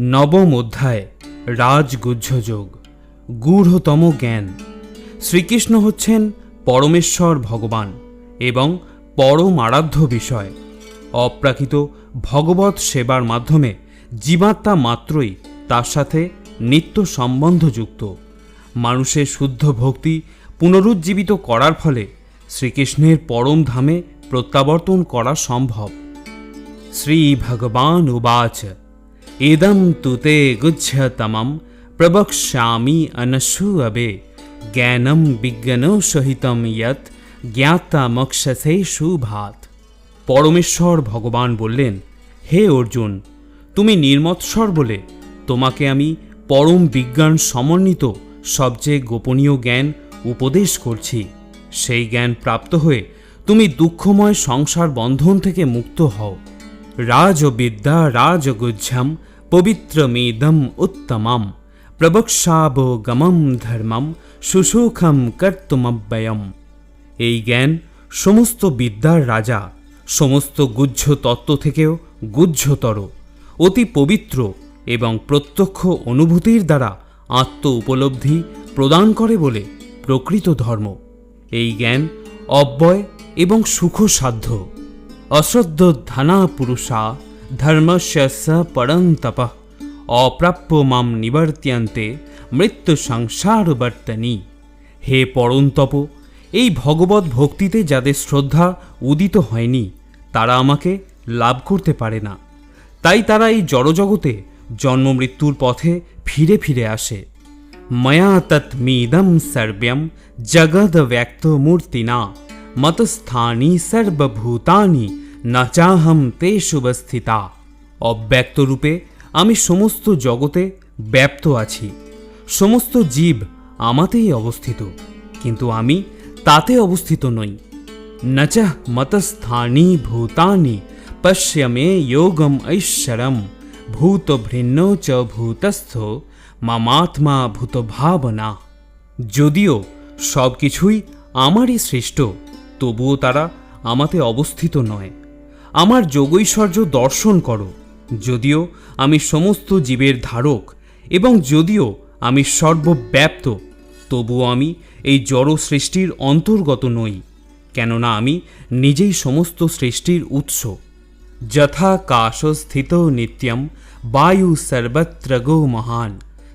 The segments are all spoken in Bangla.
নবম অধ্যায়, রাজগুহ্যযোগ, গূঢ়তম জ্ঞান। শ্রীকৃষ্ণ হচ্ছেন পরমেশ্বর ভগবান এবং পরম আরাধ্য বিষয়। অপ্রাকৃত ভগবত সেবার মাধ্যমে জীবাত্মা মাত্রই তার সাথে নিত্য সম্বন্ধযুক্ত। মানুষের শুদ্ধ ভক্তি পুনরুজ্জীবিত করার ফলে শ্রীকৃষ্ণের পরম ধামে প্রত্যাবর্তন করা সম্ভব। শ্রীভগবান উবাচ ইদম তুতে গুচ্ছতমম প্রবক্ষ্যামি অনশূয়বে জ্ঞানম বিজ্ঞান সহিতম ইয়ত জ্ঞাতা মক্ষসে শুভাত পরমেশ্বর ভগবান বললেন হে অর্জুন তুমি নির্মৎসর বলে তোমাকে আমি পরম বিজ্ঞান সমন্বিত সবচেয়ে গোপনীয় জ্ঞান উপদেশ করছি। সেই জ্ঞান প্রাপ্ত হয়ে তুমি দুঃখময় সংসার বন্ধন থেকে মুক্ত হও। রাজবিদ্যা রাজগুজ্জম পবিত্রমেদম উত্তমম প্রবক্ষাবগমম ধর্মম সুসুখম কর্তুমব্যয়ম। এই জ্ঞান সমস্ত বিদ্যার রাজা, সমস্ত গুহ্য তত্ত্ব থেকেও গুহ্যতর, অতি পবিত্র এবং প্রত্যক্ষ অনুভূতির দ্বারা আত্ম উপলব্ধি প্রদান করে বলে প্রকৃত ধর্ম। এই জ্ঞান অব্যয় এবং সুখসাধ্য। অশ্রদ্ধধানা পুরুষা ধর্মস্য স পরন্তপ অপ্রাপ্য মাম নিবর্ত্যন্তে মৃত্যু সংসারবর্তনী হে পরন্তপ এই ভগবত ভক্তিতে যাদের শ্রদ্ধা উদিত হয়নি, তারা আমাকে লাভ করতে পারে না। তাই তারা এই জড়জগতে জন্ম মৃত্যুর পথে ফিরে ফিরে আসে। ময়া তৎমিদম সর্ব্যম, জগদ ব্যক্ত মূর্তিনা। মতস্থানি সর্বভূতানি ন তে শুভস্থিতা অব্যক্ত রূপে আমি সমস্ত জগতে ব্যাপ্ত আছি সমস্ত জীব আমাতেই অবস্থিত কিন্তু আমি তাতে অবস্থিত নই নচ মতস্থানি ভূতানি পশ্য মে যোগম ঐশ্বরম ভূত ভিন্ন চ ভূতস্থ মামাত্মা ভূত ভাবনা যদিও সব কিছুই আমারই সৃষ্ট তবুও তারা আমাতে অবস্থিত নয়। আমার যোগৈশ্বর্য দর্শন করো, যদিও আমি সমস্ত জীবের ধারক এবং যদিও আমি সর্বব্যাপ্ত, তবুও আমি এই জড় সৃষ্টির অন্তর্গত নই, কেননা আমি নিজেই সমস্ত সৃষ্টির উৎস। যথা কাশস্থিত নিত্যম বায়ু সর্বত্র গো মহান,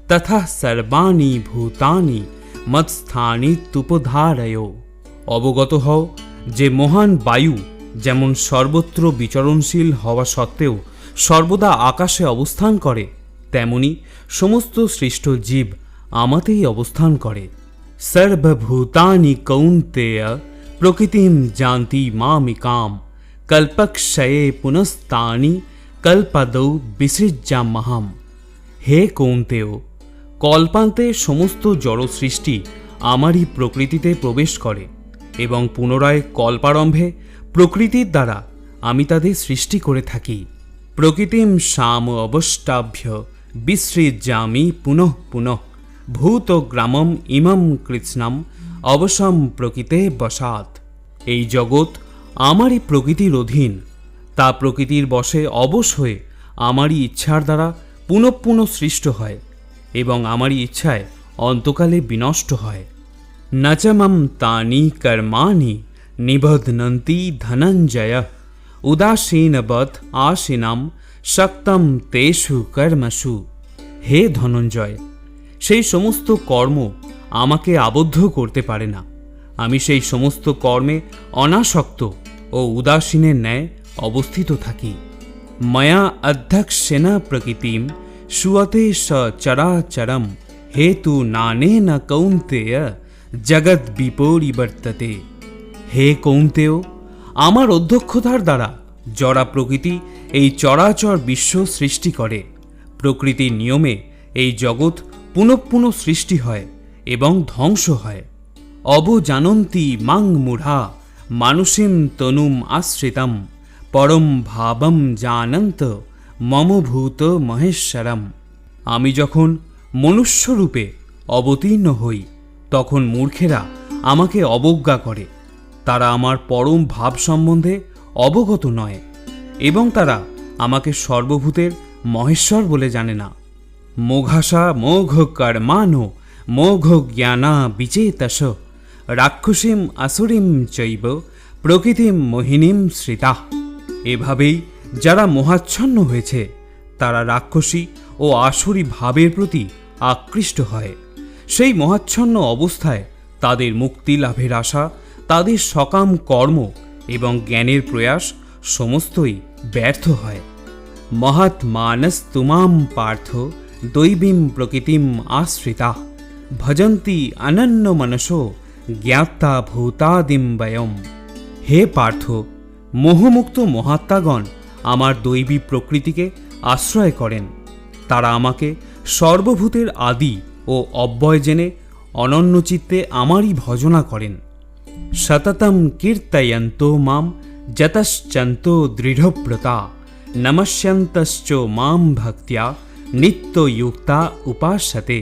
তথা সর্বাণি ভূতানি মৎস্থানি তুপধারয় অবগত হও যে মহান বায়ু যেমন সর্বত্র বিচরণশীল হওয়া সত্ত্বেও সর্বদা আকাশে অবস্থান করে, তেমনি সমস্ত সৃষ্ট জীব আমাতেই অবস্থান করে। সর্বভূতানি কৌন্তেয় প্রকৃতিম জানতি মামিকাম, কল্পক্ষয়ে পুনস্তানি কল্পদৌ বিসৃজ্যামহাম হে কৌন্তেয়, কল্পান্তে সমস্ত জড় সৃষ্টি আমারই প্রকৃতিতে প্রবেশ করে। এবং পুনরায় কল্পারম্ভে প্রকৃতির দ্বারা আমি তাদের সৃষ্টি করে থাকি। প্রকৃতিম শাম অবষ্টাভ্য বিসৃজামি পুনঃ পুনঃ ভূত গ্রামম ইমম কৃৎস্নাম অবসম প্রকৃতে বসাত এই জগৎ আমারই প্রকৃতির অধীন। তা প্রকৃতির বশে অবশ হয়ে আমারই ইচ্ছার দ্বারা পুনঃ পুনঃ সৃষ্ট হয় এবং আমারই ইচ্ছায় অন্তকালে বিনষ্ট হয়। নচমম তানি কর্মাণি নিবধ্নন্তি ধনঞ্জয় উদাসীনবৎ আশিনাম শক্তম তেষু কর্মসু হে ধনঞ্জয়, সেই সমস্ত কর্ম আমাকে আবদ্ধ করতে পারে না। আমি সেই সমস্ত কর্মে অনাসক্ত ও উদাসীনের ন্যায় অবস্থিত থাকি। ময়া অধ্যক্ষেনা প্রকৃতিম সুয়তে স চরাচরম হেতু নানে ন কৌন্তেয় জগৎ বিপরিবর্ততে হে কৌন্তেয়, আমার অধ্যক্ষতার দ্বারা জড়া প্রকৃতি এই চরাচর বিশ্ব সৃষ্টি করে। প্রকৃতির নিয়মে এই জগৎ পুনঃ পুনঃ সৃষ্টি হয় এবং ধ্বংস হয়। অবজানন্তি মাং মুঢ়া, মানুষিম তনুম আশ্রিতম, পরম ভাবম জানন্ত মমভূত মহেশ্বরম। আমি যখন মনুষ্যরূপে অবতীর্ণ হই তখন মূর্খেরা আমাকে অবজ্ঞা করে। তারা আমার পরম ভাব সম্বন্ধে অবগত নয় এবং তারা আমাকে সর্বভূতের মহেশ্বর বলে জানে না। মোঘাসা মোঘ কর্মানো মোঘ জ্ঞানা বিচেতস রাক্ষসীম আসুরিম চৈব প্রকৃতিম মোহিনীম শ্রিতা। এভাবেই যারা মোহাচ্ছন্ন হয়েছে, তারা রাক্ষসী ও আসুরি ভাবের প্রতি আকৃষ্ট হয়। সেই মহাচ্ছন্ন অবস্থায় তাদের মুক্তি লাভের আশা, তাদের সকাম কর্ম এবং জ্ঞানের প্রয়াস সমস্তই ব্যর্থ হয়। মহৎ মানস তুমাম পার্থ দৈবীম প্রকৃতিম আশ্রিতা ভজন্তি অনন্য মনসো জ্ঞাতা ভূতাদিম বয়ম। হে পার্থ, মোহমুক্ত মহাত্মাগণ আমার দৈবী প্রকৃতিকে আশ্রয় করেন। তারা আমাকে সর্বভূতের আদি ও অব্যয় জেনে অনন্যচিত্তে আমারই ভজনা করেন। সততম কীর্তয়ন্ত মাম যতশ্চন্ত দৃঢ়ব্রতা নমস্যন্তশ্চ মাম ভক্ত্যা নিত্যযুক্তা উপাসতে।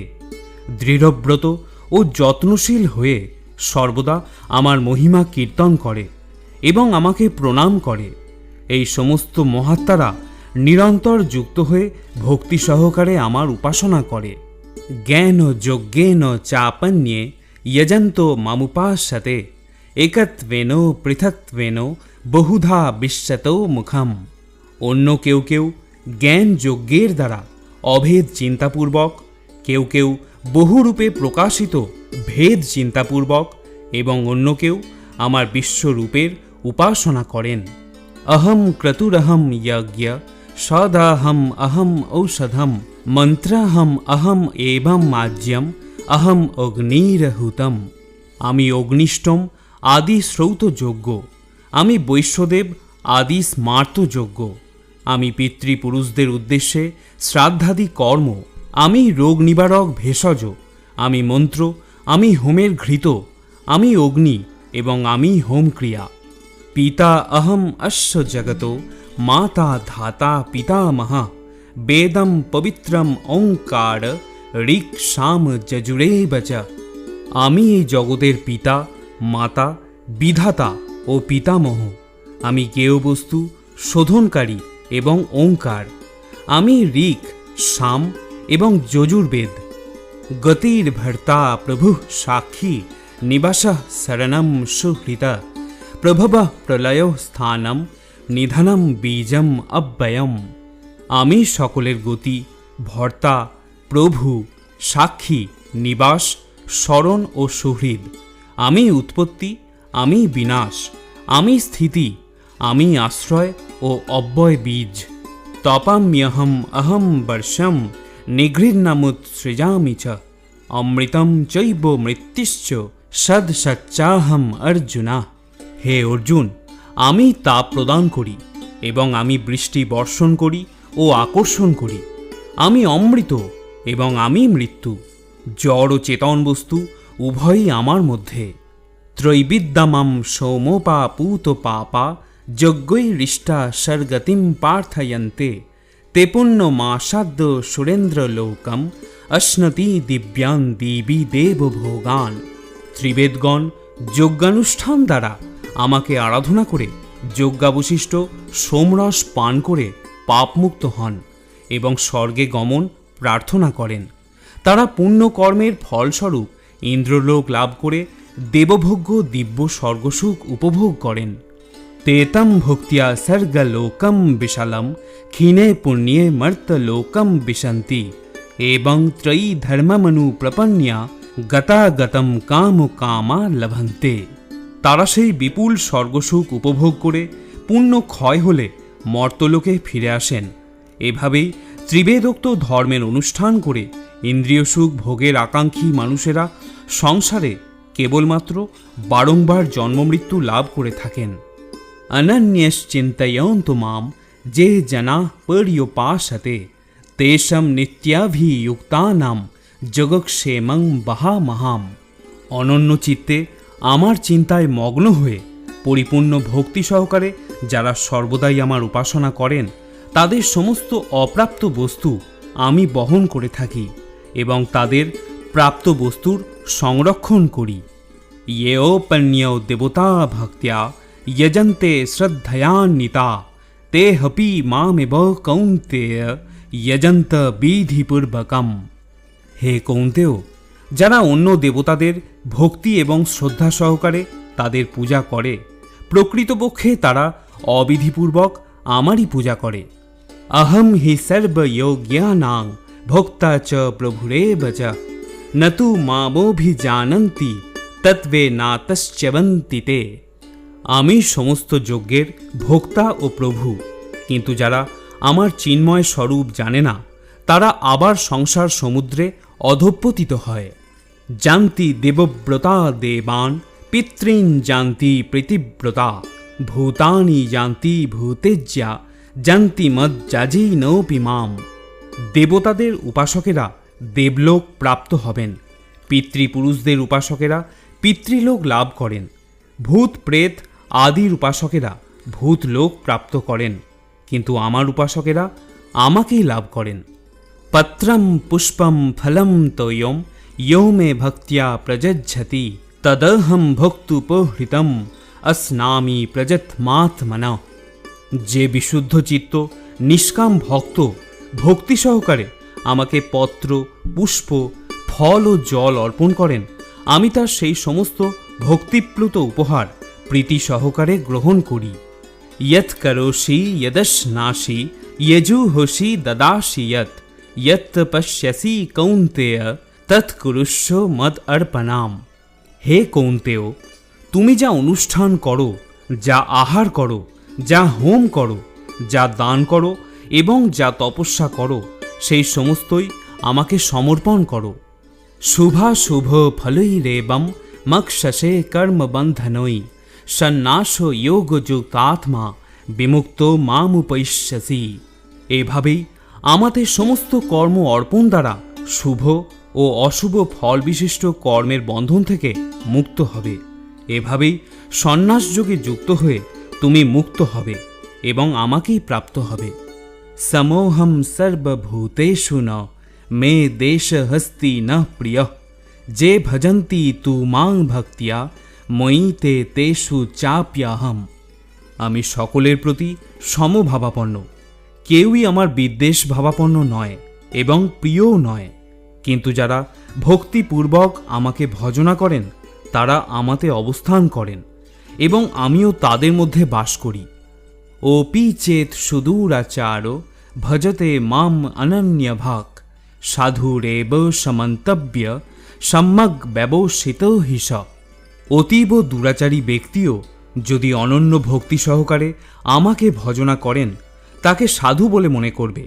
দৃঢ়ব্রত ও যত্নশীল হয়ে সর্বদা আমার মহিমা কীর্তন করে এবং আমাকে প্রণাম করে। এই সমস্ত মহাত্মারা নিরন্তর যুক্ত হয়ে ভক্তি সহকারে আমার উপাসনা করে। জ্ঞান যজ্ঞেন চাপন্যে যজন্ত মামুপাসতে একত্বেন পৃথক্ত্বেন বহুধা বিশ্বত মুখম। অন্য কেউ কেউ জ্ঞান যজ্ঞের দ্বারা অভেদ চিন্তাপূর্বক, কেউ কেউ বহুরূপে প্রকাশিত ভেদ চিন্তাপূর্বক এবং অন্য কেউ আমার বিশ্বরূপের উপাসনা করেন। অহম ক্রতুরহম যজ্ঞ সদাহম অহম ঔষধম মন্ত্রাহম অহম এবং মাজ্যম অহম অগ্নিরহুতম। আমি অগ্নিষ্টম, আদি শ্রৌত যোগ্য আমি বৈশ্যদেব, আদি স্মার্ত যোগ্য আমি পিতৃপুরুষদের উদ্দেশ্যে শ্রাদ্ধাদি কর্ম। আমি রোগ নিবারক ভেষজ। আমি মন্ত্র। আমি হোমের ঘৃত। আমি অগ্নি এবং আমি হোম ক্রিয়া পিতা অহম অশ্ব জগত মাতা ধাতা পিতামহা বেদম পবিত্রম ওঙ্কার ঋক শাম যজুরে বচ আমি এই জগতের পিতা, মাতা, বিধাতা ও পিতামহ। আমি জ্ঞেয় বস্তু, শোধনকারী এবং ওঙ্কার। আমি ঋক শাম এবং যজুর্বেদ। গতির ভর্তা প্রভু সাক্ষী, নিবাস শরণম সুহৃত প্রভব প্রলয় স্থানম নিধনম বীজম অব্যয়ম আমি সকলের গতি, ভর্তা, প্রভু, সাক্ষী, নিবাস স্মরণ ও সুহৃদ। আমি উৎপত্তি, আমি বিনাশ, আমি স্থিতি, আমি আশ্রয় ও অব্যয় বীজ। তপাম্যহম অহম বর্ষম নিগৃহ্ণমুৎসৃজামি চ। অমৃতম চৈব মৃত্যুশ্চ সদ সচ্চাহম অর্জুনা। হে অর্জুন, আমি তাপ প্রদান করি এবং আমি বৃষ্টি বর্ষণ করি ও আকর্ষণ করি। আমি অমৃত এবং আমি মৃত্যু। জড় ও চেতন বস্তু উভয়ই আমার মধ্যে। ত্রৈবিদ্যমাম সৌমোপা পূত পাপা যজ্ঞৈরিষ্টা সর্গতিম পার্থয়ন্তে। তে পুণ্যমাসাদ্য সুরেন্দ্রলোকম অশ্নতি দিব্যান দেবী দেবভোগান ত্রিবেদগণ যজ্ঞানুষ্ঠান দ্বারা আমাকে আরাধনা করে যজ্ঞাবশিষ্ট সোমরস পান করে পাপমুক্ত হন এবং স্বর্গে গমন প্রার্থনা করেন। তারা পুণ্যকর্মের ফলস্বরূপ ইন্দ্রলোক লাভ করে দেবভোগ্য দিব্য স্বর্গসুখ উপভোগ করেন। তেতম ভক্তিয়া স্বর্গলোকম বিশালম, ক্ষীণে পুণ্যে মর্তলোকম বিশন্তি। এবং ত্রয়ী ধর্মমনু প্রপন্যা গতাগতম কাম কামা লভন্তে। তারা সেই বিপুল স্বর্গসুখ উপভোগ করে পুণ্য ক্ষয় হলে মর্তলোকে ফিরে আসেন। এভাবেই ত্রিবেদোক্ত ধর্মের অনুষ্ঠান করে ইন্দ্রিয় সুখ ভোগের আকাঙ্ক্ষী মানুষেরা সংসারে কেবলমাত্র বারংবার জন্মমৃত্যু লাভ করে থাকেন। অনন্যশ্চিন্তয়ন্ত মাম যে জনা পর্যুপাসতে, তেষম নিত্যাভিযুক্তানাম জগক্ষেমং বহামহাম। অনন্য চিত্তে আমার চিন্তায় মগ্ন হয়ে পরিপূর্ণ ভক্তি সহকারে যারা সর্বদাই আমার উপাসনা করেন, তাদের সমস্ত অপ্রাপ্ত বস্তু আমি বহন করে থাকি এবং তাদের প্রাপ্ত বস্তুর সংরক্ষণ করি। ইয়েও পণ্য দেবতা ভক্তিয়া যজন্তে শ্রদ্ধয়ান্বিতা তে হপি মামেব কৌন্তেয় ইয়জন্ত বিধিপূর্বকম। হে কৌন্তেয় যারা অন্য দেবতাদের ভক্তি এবং শ্রদ্ধা সহকারে তাদের পূজা করে, প্রকৃতপক্ষে তারা অবিধিপূর্বক আমারই পূজা করে। অহম হি সর্বযোগ্যানাং ভোক্তা চ প্রভুরেব চ। ন তু মামোভিজানন্তি তত্ত্বে নাতশ্চবন্তি তে। আমি সমস্ত যজ্ঞের ভোক্তা ও প্রভু, কিন্তু যারা আমার চিন্ময় স্বরূপ জানে না, তারা আবার সংসার সমুদ্রে অধঃপতিত হয়। জান্তি দেবব্রতা দেবান পিতৃন জান্তি প্রীতিব্রতা, ভূতানি জান্তি ভূতেজ্যা জান্তি মজ্জাজি নৌপি মাম। দেবতাদের উপাসকেরা দেবলোক প্রাপ্ত হবেন। পিতৃপুরুষদের উপাসকেরা পিতৃলোক লাভ করেন। ভূত প্রেত আদির উপাসকেরা ভূতলোক প্রাপ্ত করেন। কিন্তু আমার উপাসকেরা আমাকেই লাভ করেন। পত্রম পুষ্পম ফলম তোয়ম ইয়ৌ মে ভক্তিয়া প্রজজ্জতি তদহম ভক্তুপহৃতম অস্নামি প্রজত্মাত্মনা যে বিশুদ্ধ চিত্ত নিষ্কাম ভক্ত ভক্তি সহকারে আমাকে পত্র, পুষ্প, ফল ও জল অর্পণ করেন। আমি তার সেই সমস্ত ভক্তিপ্লুত উপহার প্রীতি সহকারে গ্রহণ করি। ইয়ৎ করোষি ইয়দস্নাসি ইয়জুহসি দদাসি ইয়ৎ। यत् पश्यसि কৌন্তেয় তৎকুরুষ্য মদ অর্পণাম হে কৌন্তেয় তুমি যা অনুষ্ঠান করো যা আহার করো যা হোম করো যা দান করো এবং যা তপস্যা করো সেই সমস্তই আমাকে সমর্পণ করো শুভা শুভ ফলৈরেবম মক্ষসে কর্মবন্ধনৈ সন্ন্যাস যোগযুক্তাত্মা বিমুক্ত মামুপৈষ্যসি এভাবেই আমাদের সমস্ত কর্ম অর্পণ দ্বারা শুভ ও অশুভ ফল বিশিষ্ট কর্মের বন্ধন থেকে মুক্ত হবে। এভাবেই সন্ন্যাস যোগে যুক্ত হয়ে তুমি মুক্ত হবে এবং আমাকেই প্রাপ্ত হবে। সমোহম সর্বভূতেষু ন, মে দেশ হস্তি ন প্রিয়, যে ভজন্তি তু মাং ভক্তিয়া মই তে তেষু চাপ্যাহম। আমি সকলের প্রতি সমভাবাপন্ন। কেউই আমার বিদ্বেষ ভাবাপন্ন নয় এবং প্রিয়ও নয়। কিন্তু যারা ভক্তিপূর্বক আমাকে ভজনা করেন, তারা আমাতে অবস্থান করেন এবং আমিও তাদের মধ্যে বাস করি। ওপি চেত সুদূরাচার, ভজতে মাম অনন্যভাক সাধুরেব সমন্তব্য সম্যক ব্যবসিত হিস অতীব দুরাচারী ব্যক্তিও যদি অনন্য ভক্তি সহকারে আমাকে ভজনা করেন তাকে সাধু বলে মনে করবে,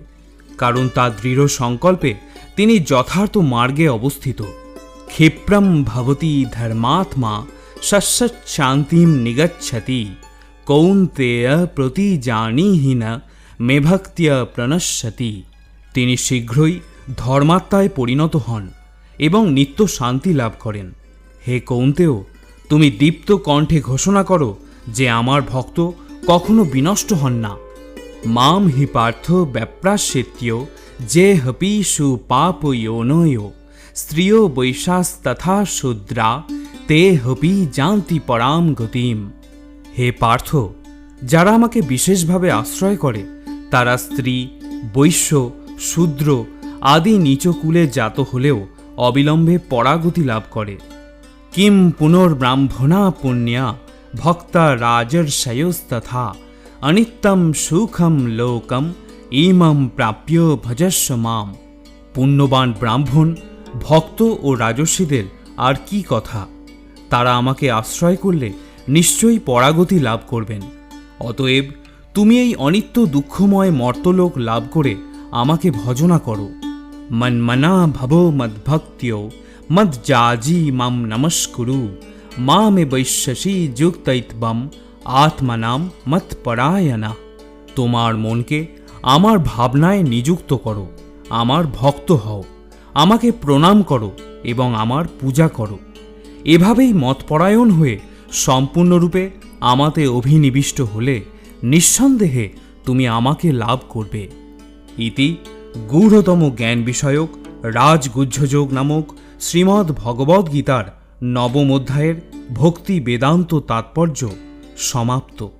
কারণ তার দৃঢ় সংকল্পে তিনি যথার্থ মার্গে অবস্থিত। ক্ষিপ্রম ভবতি ধর্মাত্মা শস্যৎ শান্তিম নিগচ্ছতি, কৌন্তেয় প্রতি জানিহীন মে ভক্তিয়া প্রণশ্যতি। তিনি শীঘ্রই ধর্মাত্মায় পরিণত হন এবং নিত্য শান্তি লাভ করেন। হে কৌন্তেও তুমি দীপ্ত কণ্ঠে ঘোষণা করো যে আমার ভক্ত কখনো বিনষ্ট হন না। মাম হি পার্থ ব্যাপ্রাশ্চিত্য যে হপিষু পাপ যোনয় স্ত্রিয় বৈশাস্তথা শূদ্রা, তে হপি জান্তি পরাম গতিম। হে পার্থ, যারা আমাকে বিশেষভাবে আশ্রয় করে, তারা স্ত্রী, বৈশ্য, শূদ্র আদি নিচকুলে জাত হলেও অবিলম্বে পরাগতি লাভ করে। কিম পুনর্ব্রাহ্মণা পুণ্যা, ভক্তা রাজর্ষয়োস্তথা। অনিত্যম সুখম লোকম ইমম প্রাপ্য ভজস্ব মাম পুণ্যবান ব্রাহ্মণ ভক্ত ও রাজস্বীদের আর কি কথা? তারা আমাকে আশ্রয় করলে নিশ্চয়ই পরাগতি লাভ করবেন। অতএব তুমি এই অনিত্য দুঃখময় মর্তলোক লাভ করে আমাকে ভজনা করো। মন্মনা ভব মদ্ভক্ত্য মজ্জাজি মাম নমস্কুরু, মামে বৈশ্যসী যুক্তৈতবম আত্মনাম মৎপরায়ণা তোমার মনকে আমার ভাবনায় নিযুক্ত করো, আমার ভক্ত হও, আমাকে প্রণাম করো এবং আমার পূজা করো। এভাবেই মতপরায়ণ হয়ে সম্পূর্ণরূপে আমাতে অভিনিবিষ্ট হলে নিঃসন্দেহে তুমি আমাকে লাভ করবে। ইতি গূঢ়তম জ্ঞান বিষয়ক রাজগুহ্যযোগ নামক শ্রীমদ্ ভগবদ্গীতার নবম অধ্যায়ের ভক্তি বেদান্ত তাৎপর্য সমাপ্ত।